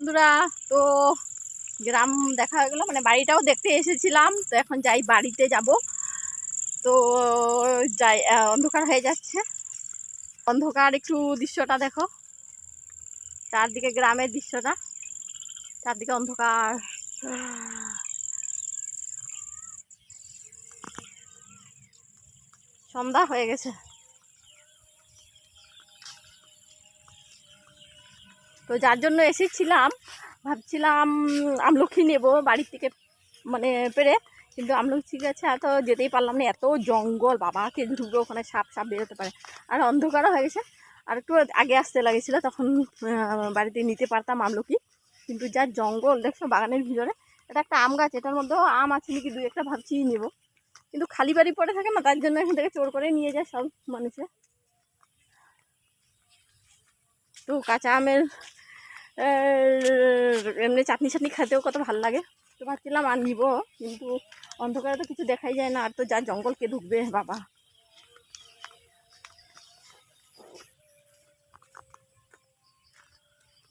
বন্ধুরা, তো গ্রাম দেখা হয়ে গেলো মানে বাড়িটাও দেখতে এসেছিলাম, তো এখন যাই বাড়িতে যাব। তো যাই অন্ধকার হয়ে যাচ্ছে। অন্ধকার একটু দৃশ্যটা দেখো। চারদিকে গ্রামের দৃশ্যটা। চারদিকে অন্ধকার। সন্ধ্যা হয়ে গেছে। তো যার জন্য এসেছিলাম, ভাবছিলাম আমলকি নেব বাড়ির থেকে মানে পেরে। কিন্তু আমলকি গাছে এত যেতেই পারলাম না, এত জঙ্গল বাবাকে ঢুকবো ওখানে সাপ সাপ বেরোতে পারে। আর অন্ধকারও হয়ে গেছে। আর একটু আগে আসতে লাগেছিল, তখন বাড়িতে নিতে পারতাম আমলকি কিন্তু যা জঙ্গল, দেখছ বাগানের ভিতরে, এটা একটা আম গাছ, এটার মধ্যেও আম আছে নাকি দুই একটা ভাবছি নেব। কিন্তু খালি বাড়ি পড়ে থাকে না, তার জন্য এখান থেকে চোর করে নিয়ে যায় সব মানুষে। তো কাঁচা আমের এমনি চাটনি চাটনি খেতেও কত ভালো লাগে। তো ভাবছিলাম আর নিব কিন্তু অন্ধকারে তো কিছু দেখাই যায় না, আর তো যা জঙ্গল কে ঢুকবে, বাবা।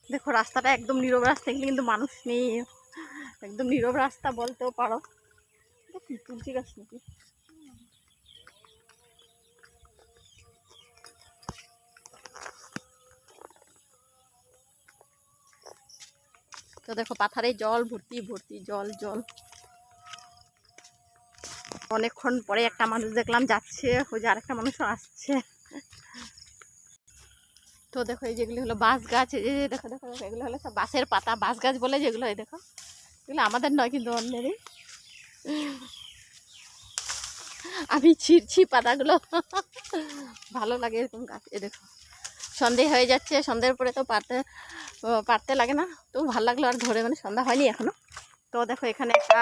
দেখো, রাস্তাটা একদম নীরব রাস্তা, এখানে কিন্তু মানুষ নেই। একদম নীরব রাস্তা বলতেও পারো। কি তুলসী গাছ নাকি? তো দেখো পাথারে জল ভর্তি ভর্তি জল জল। অনেকক্ষণ পরে একটা মানুষ দেখলাম যাচ্ছে, ওই যে আরেকটা মানুষও আসছে। তো দেখো, এই যেগুলি হলো বাঁশ গাছ, এই যে দেখো দেখো এগুলো হলো সব বাঁশের পাতা, বাঁশ গাছ বলে যেগুলো এই দেখো। এগুলো আমাদের নয়, কিন্তু অন্যেরই। আমি ছিঁড়ছি পাতাগুলো। ভালো লাগে এরকম গাছ, এ দেখো। সন্ধে হয়ে যাচ্ছে সন্ধ্যের পরে তো পারতে পারতে লাগে না। তো ভালো লাগল আর ধরে মানে সন্ধ্যা হয়নি এখনও। তো দেখো এখানে একটা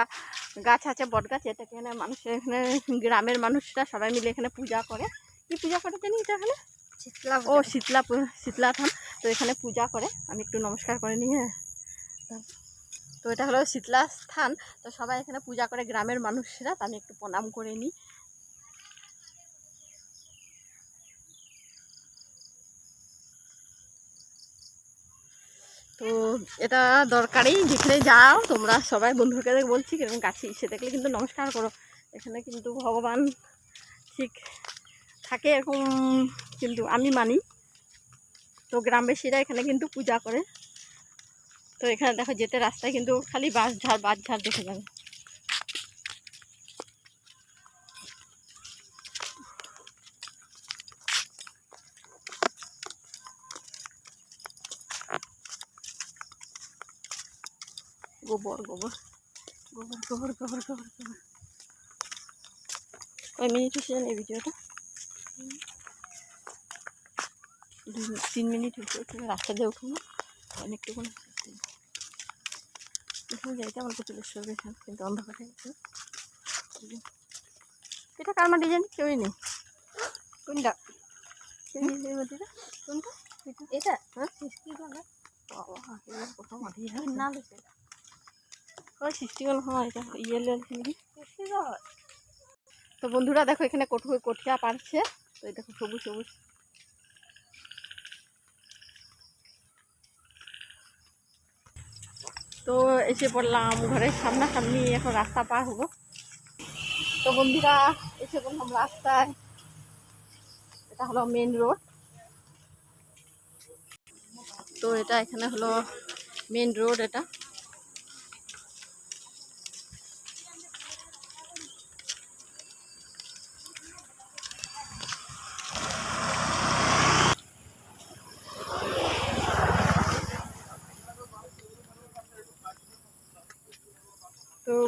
গাছ আছে বট গাছ এটা এখানে মানুষ এখানে গ্রামের মানুষরা সবাই মিলে এখানে পূজা করে। কি পূজা করে জানি এটা এখানে? শীতলা ও শীতলা শীতলা থান তো এখানে পূজা করে। আমি একটু নমস্কার করে নিই হ্যাঁ। তো এটা হলো শীতলা স্থান তো সবাই এখানে পূজা করে গ্রামের মানুষরা। তো আমি একটু প্রণাম করে নিই। তো এটা দরকারই। যেখানে যাও, তোমরা সবাই বন্ধুকে বলছি কীরকম গাছে। এসে দেখলে কিন্তু নমস্কার করো। এখানে কিন্তু ভগবান ঠিক থাকে এরকম কিন্তু আমি মানি। তো গ্রামবাসীরা এখানে কিন্তু পূজা করে। তো এখানে দেখো যেতে রাস্তায় কিন্তু খালি বাস ঝাড় বাস ঝাড় দেখে যাবে। গোবর গোবর গোবর গোবর গোবর গোবর গোবর। কয় মিনিট জানো এই ভিডিওটা? দুই তিন মিনিট হয়েছে রাস্তা দিয়ে উঠবো আমি একটুখানি এখানে যাইতে আমার প্রচুর সরবে কিন্তু অন্ধকার হয়ে গেছে। এটা কার মাটি জানি? কেউই নেই। কোনটা? কোনটা? এটা? হ্যাঁ? কোথাও মাটি না হ্যাঁ তো বন্ধুরা, দেখো এখানে কঠু কঠিয়া পারছে তো দেখো সবুজ সবুজ। তো এসে পড়লাম ঘরের সামনাসামনি, এখন রাস্তা পার হব। তো বন্ধুরা, এসে পড়লাম রাস্তায়। এটা হলো মেন রোড তো এটা এখানে হলো মেন রোড এটা।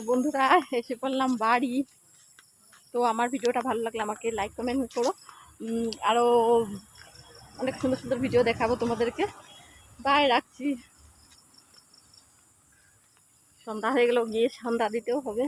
বন্ধুরা, এসে পড়লাম বাড়ি। তো আমার ভিডিওটা ভালো লাগলে আমাকে লাইক কমেন্ট করো। আরও অনেক সুন্দর সুন্দর ভিডিও দেখাবো তোমাদেরকে। বাই রাখছি। সন্ধ্যা হয়ে গেলেও গিয়ে সন্ধ্যা দিতেও হবে।